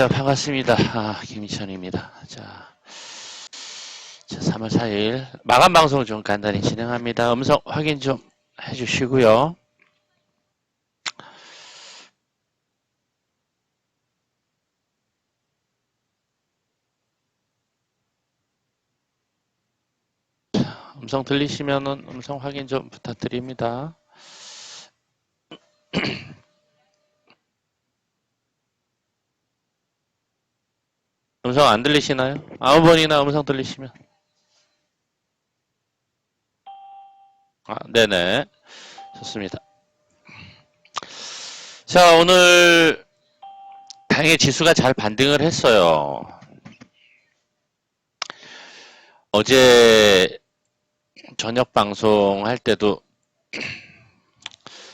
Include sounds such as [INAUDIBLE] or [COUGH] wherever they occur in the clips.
안녕하세요. 반갑습니다. 아, 김희천입니다. 자, 자, 3월 4일 마감 방송 좀 간단히 진행합니다. 음성 확인 좀 해주시고요. 자, 음성 들리시면은 음성 확인 좀 부탁드립니다. [CLEARS THROAT] 음성 안 들리시나요? 아무 번이나 음성 들리시면. 아, 네네. 좋습니다. 자, 오늘 다행히 지수가 잘 반등을 했어요. 어제 저녁 방송 할 때도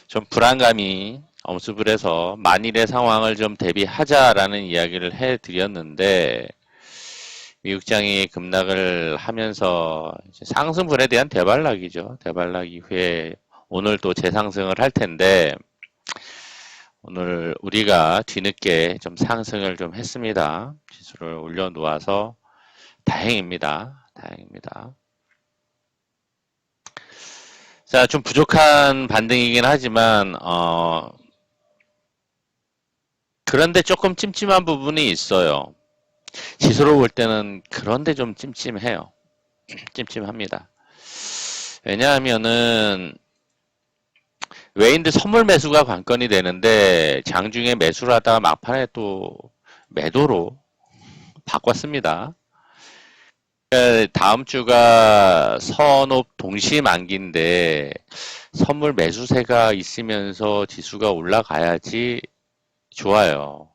좀 불안감이 엄습을 해서 만일의 상황을 좀 대비하자라는 이야기를 해드렸는데 미국장이 급락을 하면서 상승분에 대한 대발락이죠. 대발락 이후에 오늘 또 재상승을 할 텐데 오늘 우리가 뒤늦게 좀 상승을 좀 했습니다. 지수를 올려놓아서 다행입니다. 다행입니다. 자, 좀 부족한 반등이긴 하지만, 어, 그런데 조금 찜찜한 부분이 있어요. 지수로 볼 때는 그런데 좀 찜찜해요. 찜찜합니다. 왜냐하면은, 외인들 선물 매수가 관건이 되는데, 장중에 매수를 하다가 막판에 또 매도로 바꿨습니다. 다음 주가 선업 동시 만기인데 선물 매수세가 있으면서 지수가 올라가야지 좋아요.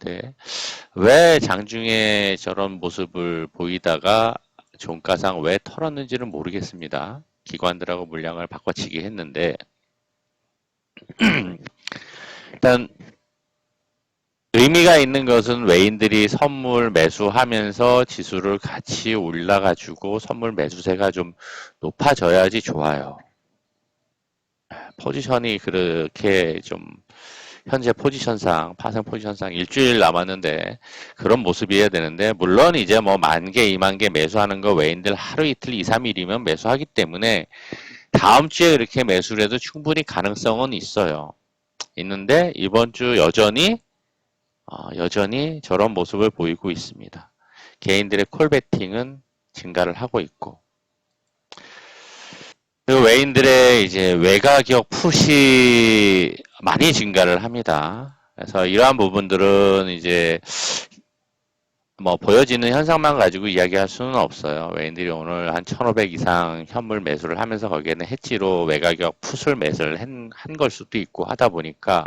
네. 왜 장중에 저런 모습을 보이다가 종가상 왜 털었는지는 모르겠습니다. 기관들하고 물량을 바꿔치기 했는데 [CLEARS THROAT] 일단 의미가 있는 것은 외인들이 선물 매수하면서 지수를 같이 올라가지고 선물 매수세가 좀 높아져야지 좋아요. 포지션이 그렇게 좀 현재 포지션상 파생 포지션상 일주일 남았는데 그런 모습이어야 되는데 물론 이제 뭐 만 개, 이만 개 매수하는 거 외인들 하루 이틀, 이, 삼일이면 매수하기 때문에 다음 주에 이렇게 매수를 해도 충분히 가능성은 있어요. 있는데 이번 주 여전히 어, 여전히 저런 모습을 보이고 있습니다. 개인들의 콜베팅은 증가를 하고 있고 그 외인들의 이제 외가격 푸시 많이 증가를 합니다. 그래서 이러한 부분들은 이제 뭐 보여지는 현상만 가지고 이야기할 수는 없어요. 외인들이 오늘 한 1,500 이상 현물 매수를 하면서 거기에는 해지로 외가격 풋을 매수를 한 걸 수도 있고 하다 보니까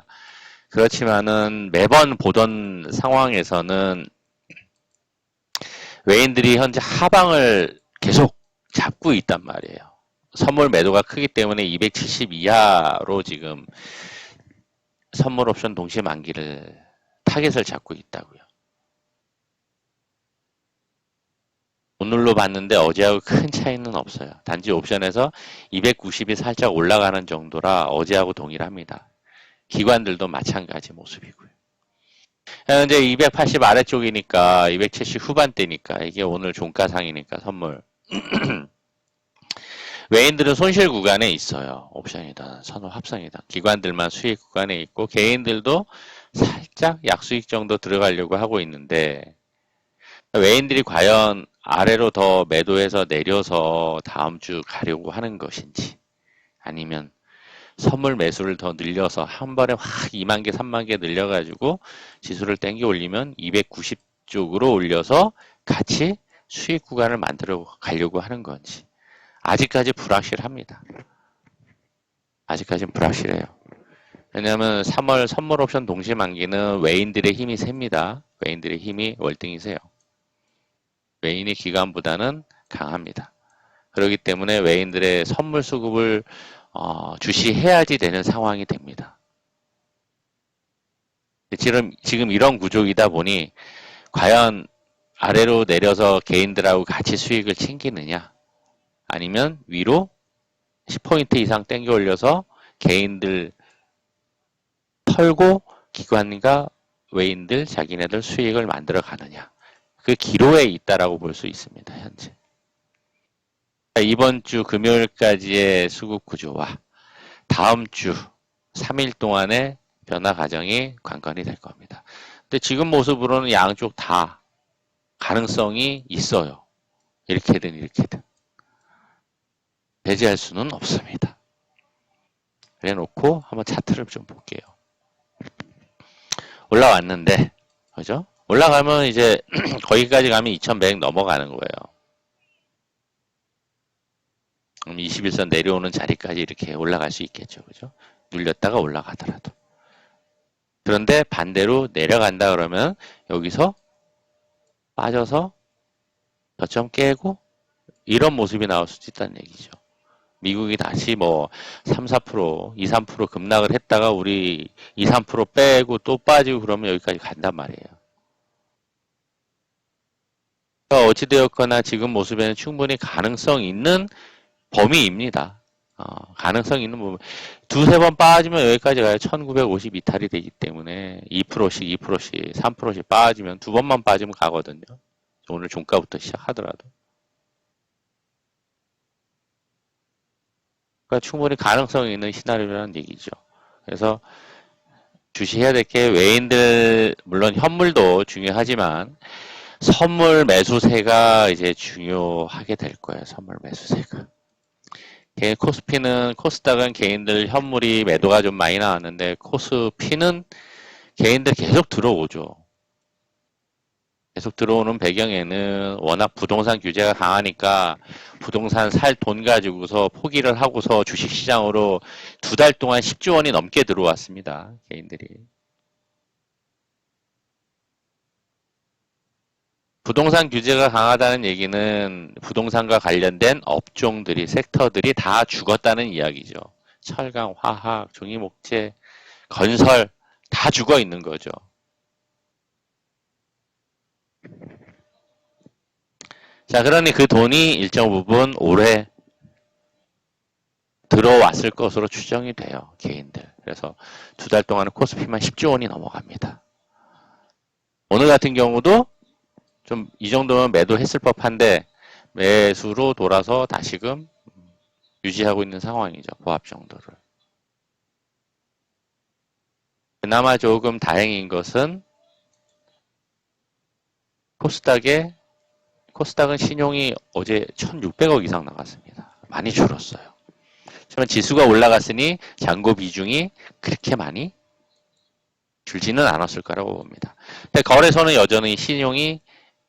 그렇지만은 매번 보던 상황에서는 외인들이 현재 하방을 계속 잡고 있단 말이에요. 선물 매도가 크기 때문에 270 이하로 지금 선물 옵션 동시 만기를 타겟을 잡고 있다고요. 오늘로 봤는데 어제하고 큰 차이는 없어요. 단지 옵션에서 290이 살짝 올라가는 정도라 어제하고 동일합니다. 기관들도 마찬가지 모습이고요. 현재 280 아래쪽이니까 270 후반대니까 이게 오늘 종가상이니까 선물 [CLEARS THROAT] 외인들은 손실 구간에 있어요. 옵션이다, 선호 합성이다. 기관들만 수익 구간에 있고 개인들도 살짝 약수익 정도 들어가려고 하고 있는데 외인들이 과연 아래로 더 매도해서 내려서 다음 주 가려고 하는 것인지 아니면 선물 매수를 더 늘려서 한 번에 확 2만 개, 3만 개 늘려가지고 지수를 땡겨 올리면 290 쪽으로 올려서 같이 수익 구간을 만들어 가려고 하는 건지 아직까지 불확실합니다. 아직까지는 불확실해요. 왜냐하면 3월 선물 옵션 동시 만기는 외인들의 힘이 셉니다. 외인들의 힘이 월등히 세요. 외인이 기관보다는 강합니다. 그렇기 때문에 외인들의 선물 수급을 어, 주시해야지 되는 상황이 됩니다. 지금, 지금 이런 구조이다 보니 과연 아래로 내려서 개인들하고 같이 수익을 챙기느냐 아니면 위로 10포인트 이상 땡겨 올려서 개인들 털고 기관과 외인들 자기네들 수익을 만들어 가느냐. 그 기로에 있다라고 볼 수 있습니다. 현재. 이번 주 금요일까지의 수급 구조와 다음 주 3일 동안의 변화 과정이 관건이 될 겁니다. 근데 지금 모습으로는 양쪽 다 가능성이 있어요. 이렇게든 이렇게든. 배제할 수는 없습니다. 그래 놓고 한번 차트를 좀 볼게요. 올라왔는데, 그죠? 올라가면 이제 [CLEARS THROAT] 거기까지 가면 2100 넘어가는 거예요. 그럼 21선 내려오는 자리까지 이렇게 올라갈 수 있겠죠. 그죠? 눌렸다가 올라가더라도. 그런데 반대로 내려간다 그러면 여기서 빠져서 저점 깨고 이런 모습이 나올 수도 있다는 얘기죠. 미국이 다시 뭐 3, 4%, 2, 3% 급락을 했다가 우리 2, 3% 빼고 또 빠지고 그러면 여기까지 간단 말이에요. 그러니까 어찌되었거나 지금 모습에는 충분히 가능성 있는 범위입니다. 어, 가능성 있는 부분. 두세 번 빠지면 여기까지 가야 1950 이탈이 되기 때문에 2%씩, 2%씩, 3%씩 빠지면 두 번만 빠지면 가거든요. 오늘 종가부터 시작하더라도. 그러니까 충분히 가능성 있는 시나리오라는 얘기죠. 그래서 주시해야 될 게 외인들, 물론 현물도 중요하지만 선물 매수세가 이제 중요하게 될 거예요. 선물 매수세가. 개인 코스피는 코스닥은 개인들 현물이 매도가 좀 많이 나왔는데 코스피는 개인들 계속 들어오죠. 계속 들어오는 배경에는 워낙 부동산 규제가 강하니까 부동산 살 돈 가지고서 포기를 하고서 주식시장으로 두 달 동안 10조 원이 넘게 들어왔습니다. 개인들이. 부동산 규제가 강하다는 얘기는 부동산과 관련된 업종들이, 섹터들이 다 죽었다는 이야기죠. 철강, 화학, 종이목재, 건설 다 죽어 있는 거죠. 자, 그러니 그 돈이 일정 부분 올해 들어왔을 것으로 추정이 돼요. 개인들. 그래서 두 달 동안은 코스피만 10조 원이 넘어갑니다. 오늘 같은 경우도 좀 이 정도면 매도했을 법한데 매수로 돌아서 다시금 유지하고 있는 상황이죠. 보합 정도를. 그나마 조금 다행인 것은 코스닥에 코스닥은 신용이 어제 1,600억 이상 나갔습니다. 많이 줄었어요. 하지만 지수가 올라갔으니 잔고 비중이 그렇게 많이 줄지는 않았을 거라고 봅니다. 근데 거래소는 여전히 신용이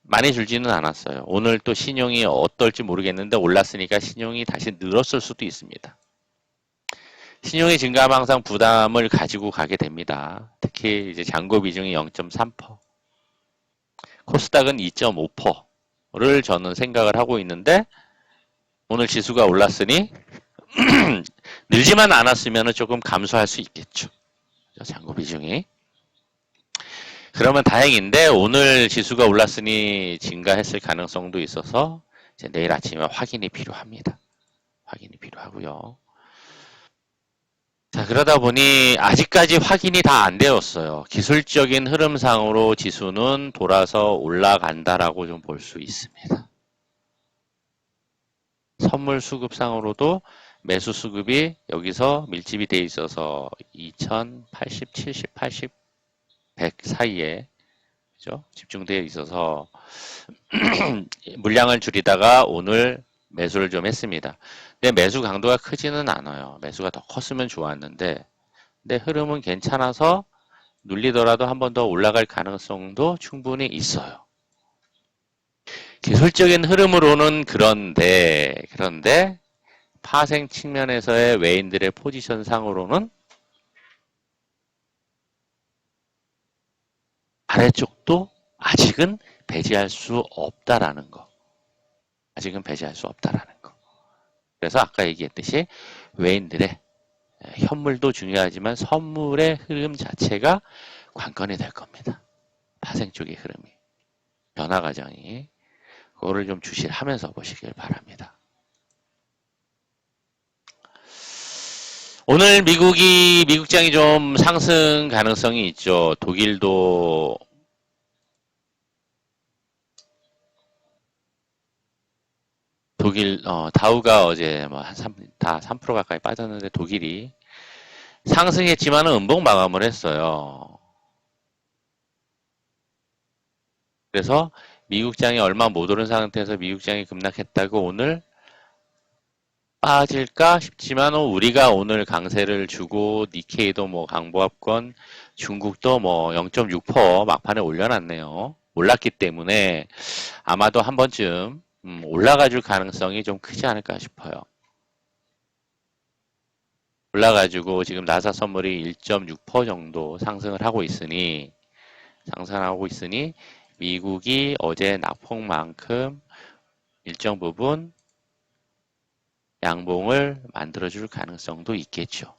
많이 줄지는 않았어요. 오늘 또 신용이 어떨지 모르겠는데 올랐으니까 신용이 다시 늘었을 수도 있습니다. 신용이 증가하면 항상 부담을 가지고 가게 됩니다. 특히 이제 잔고 비중이 0.3%. 코스닥은 2.5%를 저는 생각을 하고 있는데 오늘 지수가 올랐으니 [CLEARS THROAT] 늘지만 않았으면 조금 감소할 수 있겠죠. 잔고 비중이. 그러면 다행인데 오늘 지수가 올랐으니 증가했을 가능성도 있어서 내일 아침에 확인이 필요합니다. 확인이 필요하고요. 자, 그러다 보니 아직까지 확인이 다 안 되었어요. 기술적인 흐름상으로 지수는 돌아서 올라간다라고 좀 볼 수 있습니다. 선물 수급상으로도 매수 수급이 여기서 밀집이 돼 있어서 2080, 70, 80, 100 사이에 그죠? 집중되어 있어서 [CLEARS THROAT] 물량을 줄이다가 오늘 매수를 좀 했습니다. 근데 매수 강도가 크지는 않아요. 매수가 더 컸으면 좋았는데 근데 흐름은 괜찮아서 눌리더라도 한 번 더 올라갈 가능성도 충분히 있어요. 기술적인 흐름으로는 그런데 그런데 파생 측면에서의 외인들의 포지션 상으로는 아래쪽도 아직은 배제할 수 없다라는 거. 아직은 배제할 수 없다라는 거. 그래서 아까 얘기했듯이 외인들의 현물도 중요하지만 선물의 흐름 자체가 관건이 될 겁니다. 파생 쪽의 흐름이. 변화 과정이. 그거를 좀 주시하면서 보시길 바랍니다. 오늘 미국이 미국장이 좀 상승 가능성이 있죠. 독일도 독일 어, 다우가 어제 뭐한3다 3% 가까이 빠졌는데 독일이 상승했지만은 음봉 마감을 했어요. 그래서 미국장이 얼마 못 오른 상태에서 미국장이 급락했다고 오늘 빠질까 싶지만 우리가 오늘 강세를 주고 니케이도 뭐 강보합권 중국도 뭐 0.6% 막판에 올려놨네요. 올랐기 때문에 아마도 한 번쯤 음, 올라가 줄 가능성이 좀 크지 않을까 싶어요. 올라가지고 지금 나사 선물이 1.6% 정도 상승을 하고 있으니 상승하고 있으니 미국이 어제 낙폭만큼 일정 부분 양봉을 만들어줄 가능성도 있겠죠.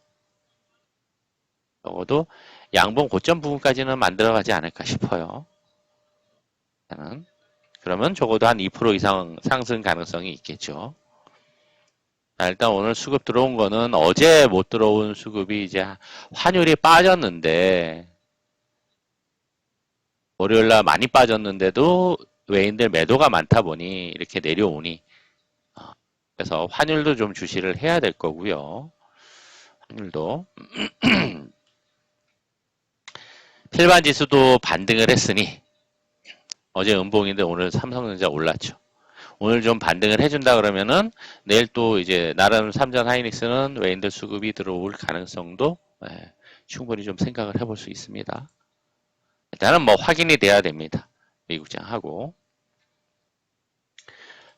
적어도 양봉 고점 부분까지는 만들어가지 않을까 싶어요. 저는 그러면 적어도 한 2% 이상 상승 가능성이 있겠죠. 자, 일단 오늘 수급 들어온 거는 어제 못 들어온 수급이 이제 환율이 빠졌는데 월요일 날 많이 빠졌는데도 외인들 매도가 많다 보니 이렇게 내려오니 어, 그래서 환율도 좀 주시를 해야 될 거고요. 환율도 [CLEARS THROAT] 필반 지수도 반등을 했으니 어제 음봉인데 오늘 삼성전자 올랐죠. 오늘 좀 반등을 해준다 그러면은 내일 또 이제 나름 삼전 하이닉스는 외인들 수급이 들어올 가능성도 예, 충분히 좀 생각을 해볼 수 있습니다. 일단은 뭐 확인이 돼야 됩니다. 미국장하고.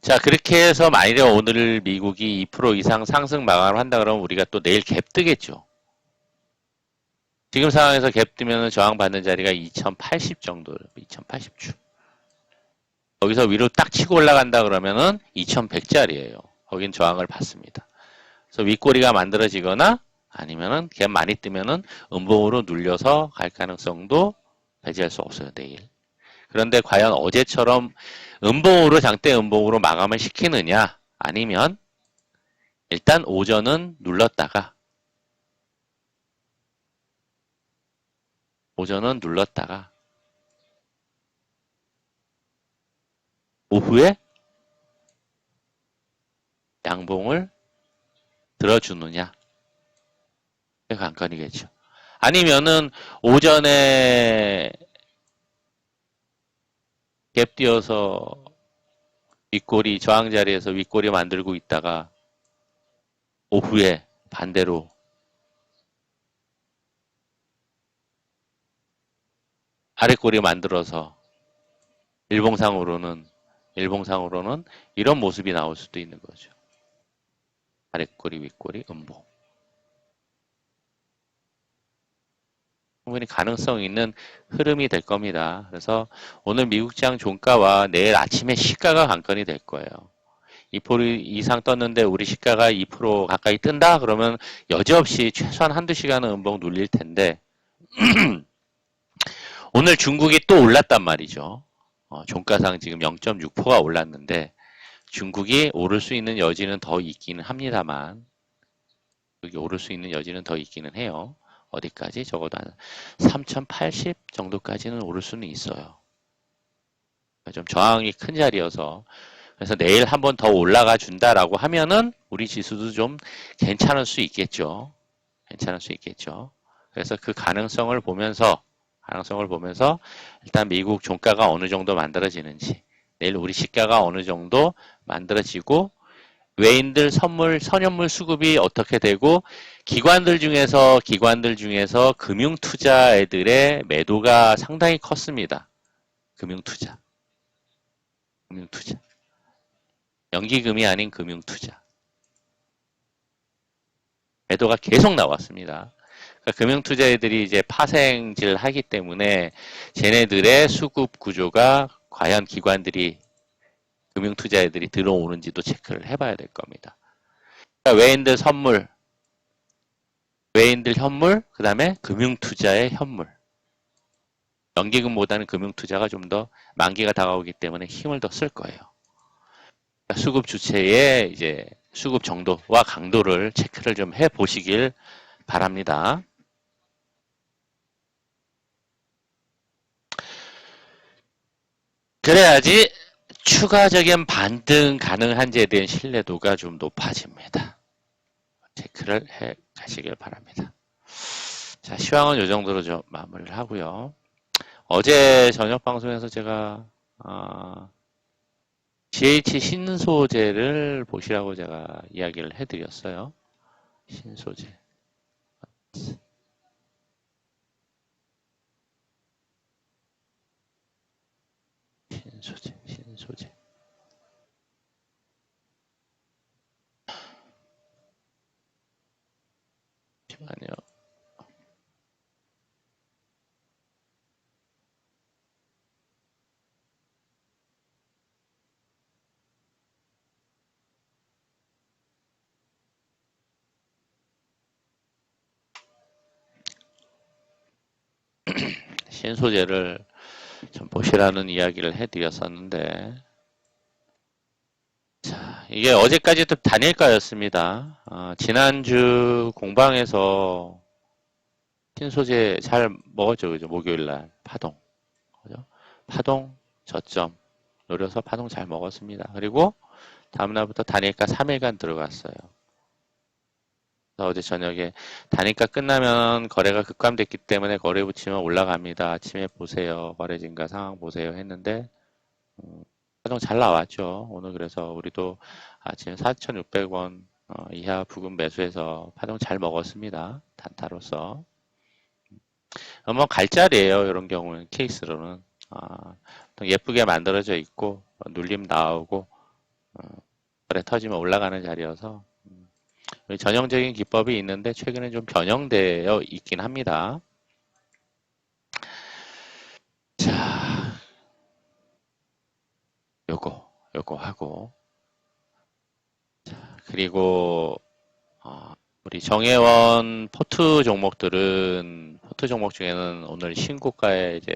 자, 그렇게 해서 만일에 오늘 미국이 2% 이상 상승 마감을 한다 그러면 우리가 또 내일 갭 뜨겠죠. 지금 상황에서 갭 뜨면 저항받는 자리가 2080 정도, 2080주. 거기서 위로 딱 치고 올라간다 그러면은 2100짜리예요. 거긴 저항을 받습니다. 그래서 윗꼬리가 만들어지거나 아니면은 갭 많이 뜨면은 음봉으로 눌려서 갈 가능성도 배제할 수 없어요, 내일. 그런데 과연 어제처럼 음봉으로 장대 음봉으로 마감을 시키느냐 아니면 일단 오전은 눌렀다가 오전은 눌렀다가 오후에 양봉을 들어주느냐 그 관건이겠죠. 아니면은 오전에 갭 띄어서 윗꼬리 저항 자리에서 윗꼬리 만들고 있다가 오후에 반대로 아래꼬리 만들어서 일봉상으로는 일봉상으로는 이런 모습이 나올 수도 있는 거죠. 아래꼬리 윗꼬리 음봉 충분히 가능성 있는 흐름이 될 겁니다. 그래서 오늘 미국장 종가와 내일 아침에 시가가 관건이 될 거예요. 2% 이상 떴는데 우리 시가가 2% 가까이 뜬다? 그러면 여지없이 최소한 한두 시간은 음봉 눌릴 텐데 [CLEARS THROAT] 오늘 중국이 또 올랐단 말이죠. 어, 종가상 지금 0.6%가 올랐는데 중국이 오를 수 있는 여지는 더 있기는 합니다만 여기 오를 수 있는 여지는 더 있기는 해요. 어디까지? 적어도 한 3080 정도까지는 오를 수는 있어요. 좀 저항이 큰 자리여서 그래서 내일 한 번 더 올라가 준다라고 하면은 우리 지수도 좀 괜찮을 수 있겠죠. 괜찮을 수 있겠죠. 그래서 그 가능성을 보면서 가능성을 보면서 일단 미국 종가가 어느 정도 만들어지는지 내일 우리 시가가 어느 정도 만들어지고 외인들 선물 선현물 수급이 어떻게 되고 기관들 중에서 기관들 중에서 금융 투자 애들의 매도가 상당히 컸습니다. 금융 투자. 금융 투자. 연기금이 아닌 금융 투자. 매도가 계속 나왔습니다. 그러니까 금융 투자애들이 이제 파생질 하기 때문에 쟤네들의 수급 구조가 과연 기관들이 금융투자애들이 들어오는지도 체크를 해봐야 될 겁니다. 그러니까 외인들 선물, 외인들 현물, 그 다음에 금융투자의 현물. 연기금보다는 금융투자가 좀 더 만기가 다가오기 때문에 힘을 더 쓸 거예요. 그러니까 수급 주체에 이제 수급 정도와 강도를 체크를 좀 해 보시길 바랍니다. 그래야지 추가적인 반등 가능한지에 대한 신뢰도가 좀 높아집니다. 체크를 해 가시길 바랍니다. 자, 시황은 이 정도로 좀 마무리를 하고요. 어제 저녁 방송에서 제가 어, GH 신소재를 보시라고 제가 이야기를 해드렸어요. 신소재. 신소재, 신소재. 잠시만요. [CLEARS THROAT] 신소재를 좀 보시라는 이야기를 해드렸었는데, 자, 이게 어제까지도 단일가였습니다. 어, 지난주 공방에서 신소재 잘 먹었죠, 그죠? 목요일날 파동, 그죠? 파동 저점 노려서 파동 잘 먹었습니다. 그리고 다음날부터 단일가 3일간 들어갔어요. 어제 저녁에 단일가 끝나면 거래가 급감됐기 때문에 거래 붙이면 올라갑니다. 아침에 보세요. 거래 증가 상황 보세요. 했는데 음, 가장 잘 나왔죠. 오늘 그래서 우리도 아침 4,600원 어, 이하 부근 매수해서 파동 잘 먹었습니다. 단타로서. 어, 뭐 갈자리예요. 이런 경우는 케이스로는 아, 예쁘게 만들어져 있고 어, 눌림 나오고 어, 거래 터지면 올라가는 자리여서 전형적인 기법이 있는데 최근에 좀 변형되어 있긴 합니다. 자, 요거, 요거 하고. 자, 그리고, 어, 우리 정혜원 포트 종목들은, 포트 종목 중에는 오늘 신고가에 이제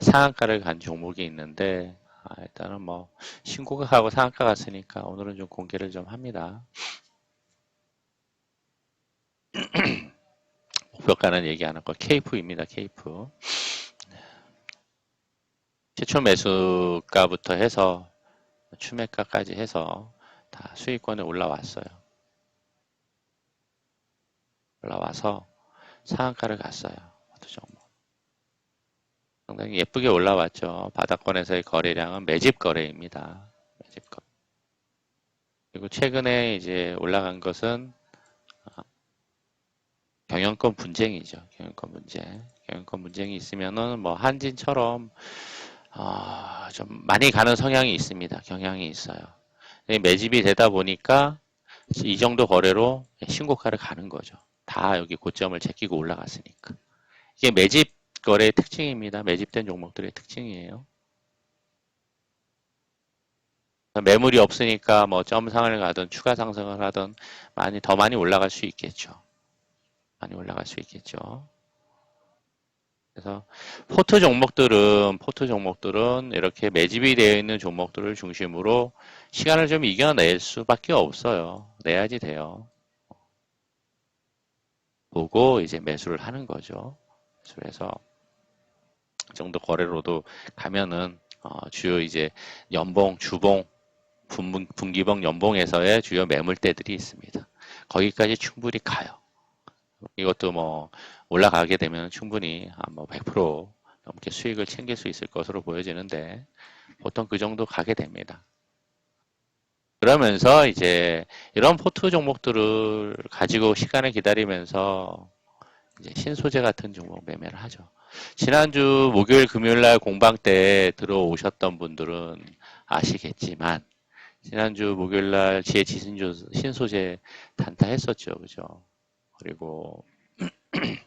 상한가를 간 종목이 있는데, 아, 일단은 뭐, 신고가하고 상한가 갔으니까 오늘은 좀 공개를 좀 합니다. [CLEARS THROAT] 목표가는 얘기 안 하고 케이프입니다. 케이프. 최초 매수가부터 해서 추매가까지 해서 다 수익권에 올라왔어요. 올라와서 상한가를 갔어요. 상당히 예쁘게 올라왔죠. 바닥권에서의 거래량은 매집 거래입니다. 매집 거. 그리고 최근에 이제 올라간 것은 경영권 분쟁이죠. 경영권 분쟁. 경영권 분쟁이 있으면은 뭐 한진처럼 어, 좀 많이 가는 성향이 있습니다. 경향이 있어요. 매집이 되다 보니까 이 정도 거래로 신고가를 가는 거죠. 다 여기 고점을 제끼고 올라갔으니까. 이게 매집 거래의 특징입니다. 매집된 종목들의 특징이에요. 매물이 없으니까 뭐 점상을 가든 추가 상승을 하든 많이 더 많이 올라갈 수 있겠죠. 많이 올라갈 수 있겠죠. 그래서 포트 종목들은 포트 종목들은 이렇게 매집이 되어 있는 종목들을 중심으로 시간을 좀 이겨낼 수밖에 없어요. 내야지 돼요. 보고 이제 매수를 하는 거죠. 그래서 정도 거래로도 가면은 어, 주요 이제 연봉, 주봉, 분, 분기봉, 연봉에서의 주요 매물대들이 있습니다. 거기까지 충분히 가요. 이것도 뭐 올라가게 되면 충분히 뭐100% 넘게 수익을 챙길 수 있을 것으로 보여지는데 보통 그 정도 가게 됩니다. 그러면서 이제 이런 포트 종목들을 가지고 시간을 기다리면서 이제 신소재 같은 종목 매매를 하죠. 지난주 목요일 금요일 날 공방 때 들어오셨던 분들은 아시겠지만 지난주 목요일 날 GH 신소재 단타 했었죠. 그죠? 그리고 [CLEARS THROAT]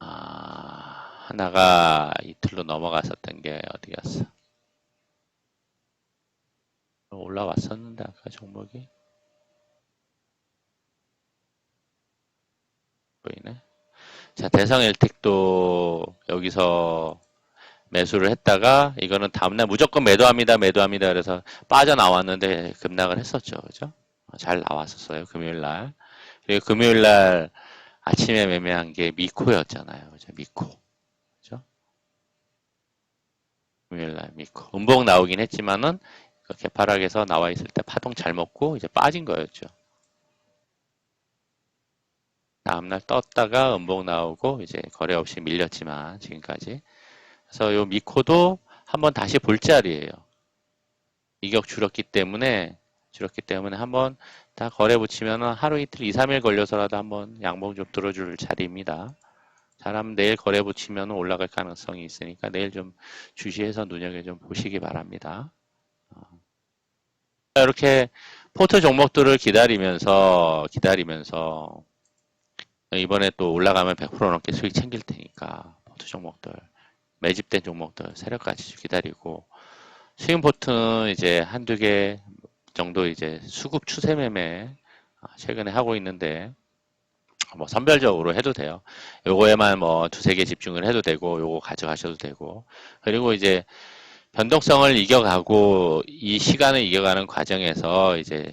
아, 하나가 이틀로 넘어갔었던 게 어디 갔어? 올라왔었는데 아까 종목이 보이네. 자 대성 엘텍도 여기서 매수를 했다가 이거는 다음날 무조건 매도합니다, 매도합니다. 그래서 빠져나왔는데 급락을 했었죠. 그죠? 잘 나왔었어요. 금요일 날. 그리고 금요일 날 아침에 매매한 게 미코였잖아요. 그죠? 미코. 그죠? 금요일 날 미코. 음봉 나오긴 했지만은 그 개파락에서 나와 있을 때 파동 잘 먹고 이제 빠진 거였죠. 다음날 떴다가 음봉 나오고 이제 거래 없이 밀렸지만 지금까지 그래서 요 미코도 한번 다시 볼 자리예요. 이격 줄었기 때문에 줄었기 때문에 한번 다 거래 붙이면은 하루 이틀 2, 3일 걸려서라도 한번 양봉 좀 들어줄 자리입니다. 잘하면 내일 거래 붙이면 올라갈 가능성이 있으니까 내일 좀 주시해서 눈여겨 좀 보시기 바랍니다. 어. 이렇게 포트 종목들을 기다리면서 기다리면서 이번에 또 올라가면 100% 넘게 수익 챙길 테니까 포트 종목들 매집된 종목들 세력까지 기다리고 스윙 포트는 이제 한두 개 정도 이제 수급 추세 매매 아, 최근에 하고 있는데 뭐 선별적으로 해도 돼요. 요거에만 뭐 두세 개 집중을 해도 되고 요거 가져가셔도 되고 그리고 이제 변동성을 이겨가고 이 시간을 이겨가는 과정에서 이제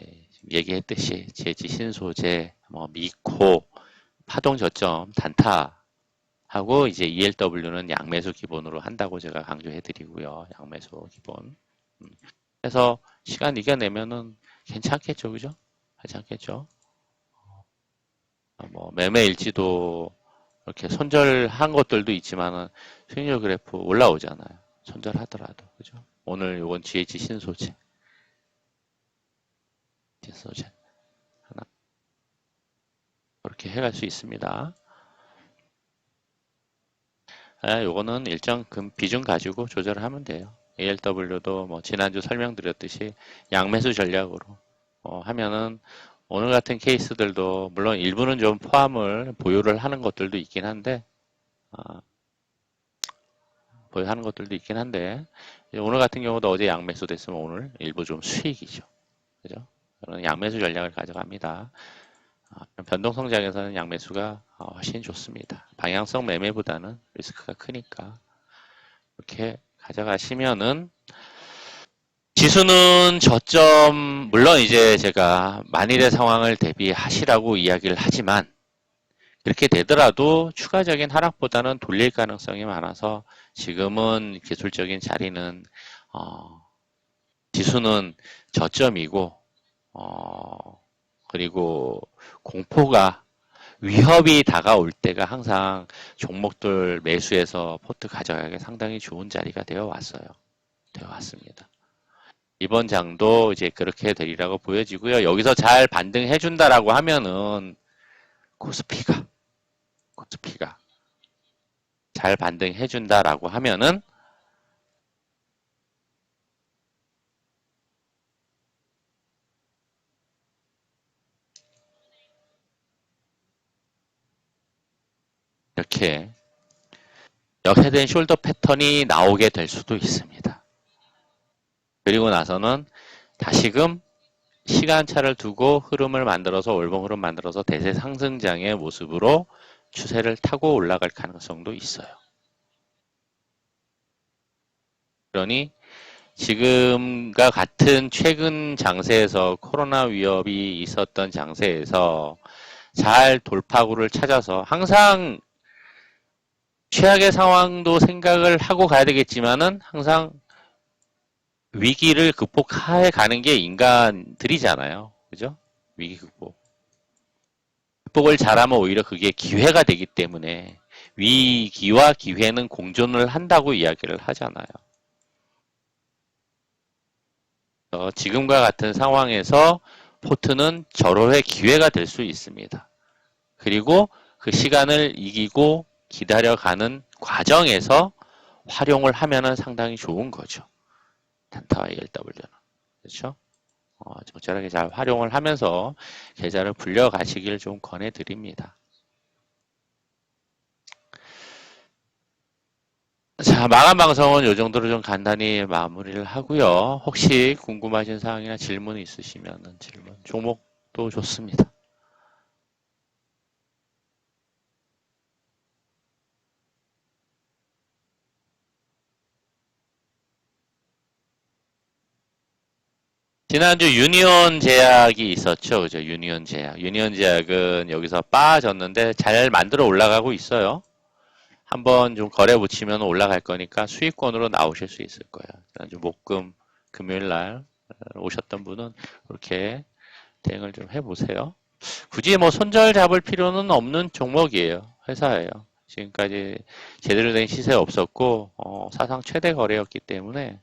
얘기했듯이 제지 신소재 뭐 미코 파동 저점 단타 하고 이제 ELW는 양매수 기본으로 한다고 제가 강조해 드리고요. 양매수 기본. 음. 그래서 시간 이겨내면은 괜찮겠죠. 그죠? 괜찮겠죠? 어, 뭐 매매일지도 이렇게 손절한 것들도 있지만은 수익률 그래프 올라오잖아요. 손절하더라도. 그죠? 오늘 요건 GH 신소재. 신소재. 하나. 그렇게 해갈 수 있습니다. 아, 요거는 일정 금 비중 가지고 조절을 하면 돼요. ALW도 뭐 지난주 설명드렸듯이 양매수 전략으로 어, 하면은 오늘 같은 케이스들도 물론 일부는 좀 포함을 보유를 하는 것들도 있긴 한데 어, 보유하는 것들도 있긴 한데 오늘 같은 경우도 어제 양매수 됐으면 오늘 일부 좀 수익이죠. 그죠? 저는 양매수 전략을 가져갑니다. 어, 변동 성장에서는 양매수가 어, 훨씬 좋습니다. 방향성 매매보다는 리스크가 크니까 이렇게 가져가시면은 지수는 저점 물론 이제 제가 만일의 상황을 대비하시라고 이야기를 하지만 그렇게 되더라도 추가적인 하락보다는 돌릴 가능성이 많아서 지금은 기술적인 자리는 어, 지수는 저점이고 어, 그리고 공포가 위협이 다가올 때가 항상 종목들 매수해서 포트 가져가기 상당히 좋은 자리가 되어 왔어요. 되어 왔습니다. 이번 장도 이제 그렇게 되리라고 보여지고요. 여기서 잘 반등해 준다라고 하면은 코스피가 코스피가 잘 반등해 준다라고 하면은 이렇게 역해된 숄더 패턴이 나오게 될 수도 있습니다. 그리고 나서는 다시금 시간차를 두고 흐름을 만들어서 월봉 흐름 만들어서 대세 상승장의 모습으로 추세를 타고 올라갈 가능성도 있어요. 그러니 지금과 같은 최근 장세에서 코로나 위협이 있었던 장세에서 잘 돌파구를 찾아서 항상 최악의 상황도 생각을 하고 가야 되겠지만은 항상 위기를 극복해 가는 게 인간들이잖아요. 그죠? 위기 극복. 극복을 잘하면 오히려 그게 기회가 되기 때문에 위기와 기회는 공존을 한다고 이야기를 하잖아요. 어, 지금과 같은 상황에서 포트는 절호의 기회가 될 수 있습니다. 그리고 그 시간을 이기고 기다려가는 과정에서 활용을 하면은 상당히 좋은 거죠. 단타와 ELW는. 그렇죠? 어, 적절하게 잘 활용을 하면서 계좌를 불려가시길 좀 권해드립니다. 자, 마감 방송은 이 정도로 좀 간단히 마무리를 하고요. 혹시 궁금하신 사항이나 질문 있으시면 질문, 종목도 좋습니다. 지난주 유니온 제약이 있었죠. 그죠? 유니온 제약. 유니온 제약은 여기서 빠졌는데 잘 만들어 올라가고 있어요. 한번 좀 거래 붙이면 올라갈 거니까 수익권으로 나오실 수 있을 거예요. 지난주 목금 금요일 날 오셨던 분은 이렇게 대응을 좀 해보세요. 굳이 뭐 손절 잡을 필요는 없는 종목이에요. 회사예요. 지금까지 제대로 된 시세 없었고 어, 사상 최대 거래였기 때문에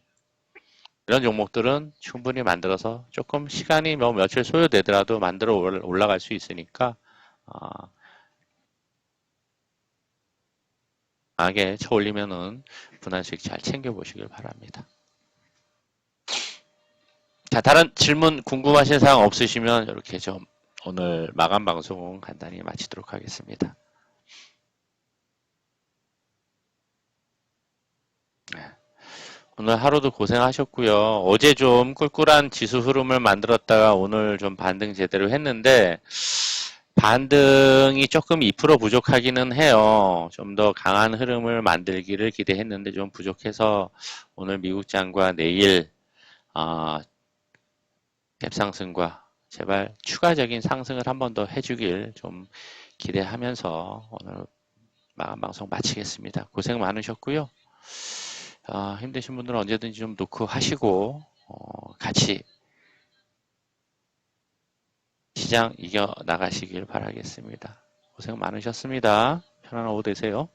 이런 종목들은 충분히 만들어서 조금 시간이 뭐 며칠 소요되더라도 만들어 올- 올라갈 수 있으니까 어, 강하게 쳐올리면은 분할 수익 잘 챙겨 보시길 바랍니다. 자, 다른 질문 궁금하신 사항 없으시면 이렇게 좀 오늘 마감 방송은 간단히 마치도록 하겠습니다. 오늘 하루도 고생하셨고요. 어제 좀 꿀꿀한 지수 흐름을 만들었다가 오늘 좀 반등 제대로 했는데 반등이 조금 2% 부족하기는 해요. 좀 더 강한 흐름을 만들기를 기대했는데 좀 부족해서 오늘 미국장과 내일 아, 갭 상승과 제발 추가적인 상승을 한 번 더 해주길 좀 기대하면서 오늘 방송 마치겠습니다. 고생 많으셨고요. 어, 힘드신 분들은 언제든지 좀 노크 하시고 어, 같이 시장 이겨 나가시길 바라겠습니다. 고생 많으셨습니다. 편안하고 되세요.